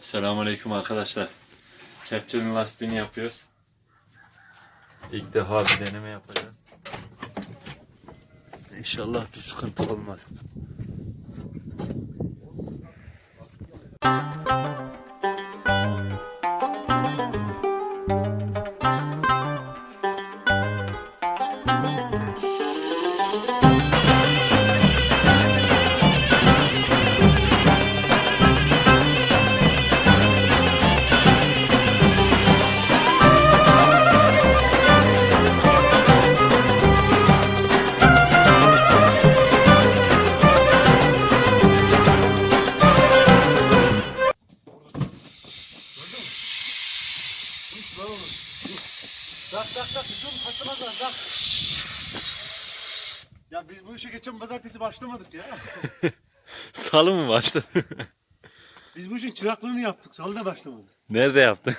Selamünaleyküm arkadaşlar. Kepçenin lastiğini yapıyoruz. İlk defa bir deneme yapacağız. İnşallah bir sıkıntı olmaz. Dak dak dak dur kaçamazlar dak. Ya biz bu işe geçen pazartesi başlamadık ya. Salı mı başladı? Biz bu işin çıraklığını yaptık. Salı da başlamadık. Nerede yaptın?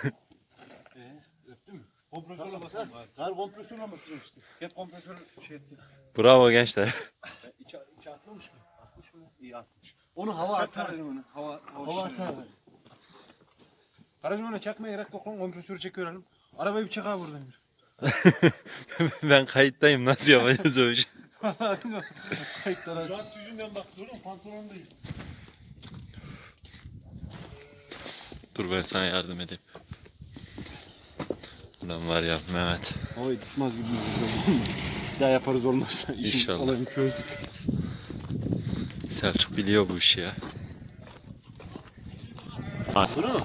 Öptün mü? Kompresörle basar. Sar kompresörle basıyor işte. Hep kompresör şey etti. Bravo gençler. İçe, içe atlamış mı? Atmış mı? İyi atmış. Onu hava atar. onu. Hava, Hava atar. Aracı ona çakmaya gerek yok lan kompresörü çekiverelim. Arabayı bir abi buradan bir. ben kayıttayım. Nasıl yapacağız o işi? Kayıtlara. Saat yüzünden bak oğlum pantolon değil. Dur ben sana yardım edeyim. Ulan var ya Mehmet. Havayı tutmaz gibi bir Bir daha yaparız olmazsa. İnşallah. olayını çözdük. Selçuk biliyor bu işi ya. Bunu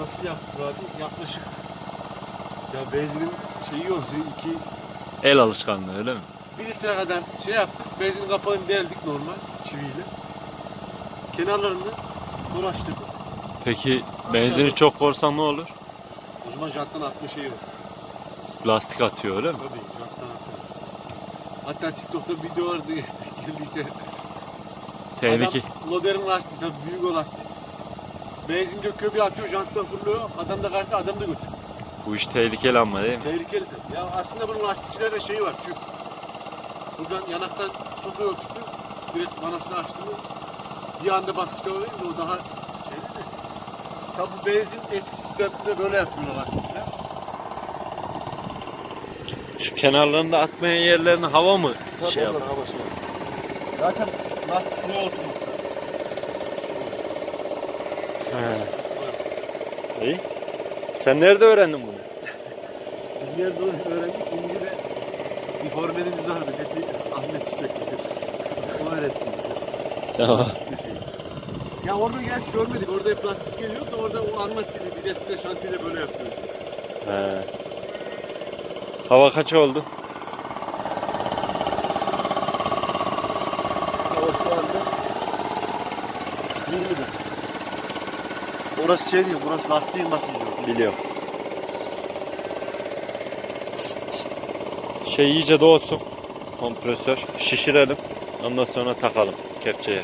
nasıl yaptık abi? Yaklaşık ya benzinin şeyi yok. iki El alışkanlığı öyle mi? bir litre kadar şey yaptık. Benzin kapağını deldik normal çiviyle. Kenarlarını dolaştırdık. Peki benzini çok korsan ne olur? O zaman janttan atma şeyi var. Lastik atıyor öyle mi? Tabii janttan atma. Hatta TikTok'ta video vardı geldiyse. Tehlike. Adam loderin lastiği tabii büyük o lastik. Benzin döküyor bir atıyor janttan fırlıyor. Adam da karşı adam da götürüyor. Bu iş tehlikeli ama değil mi? Tehlikeli. Ya aslında bunun lastikçilerde şeyi var tüp. Buradan yanaktan sokuyor tüpü. Direkt manasını açtı mı bir anda basışta oluyor o daha şeyli de. Tabii bu benzin eski sistemde böyle yapıyorlar lastikler. Şu kenarlarında atmayan yerlerine hava mı Tabii şey onlar yap? hava şey. Zaten lastik şuraya. He. İyi. Sen nerede öğrendin bunu? Biz nerede öğrendik? İngilizce bir formelimiz vardı. Fethi Ahmet Çiçek bize. O öğretti bize. Tamam. Plastikli şey. Ya orada gerçi görmedik. Orada hep plastik geliyor da orada o anlattı. Biz eskiden şantiyede böyle yapıyoruz. He. Hava kaç oldu? Hava şu anda 20'dir. Orası şey değil, burası lastiğin basıncı. Biliyorum. Şey iyice doğsun. Kompresör. Şişirelim. Ondan sonra takalım kepçeye.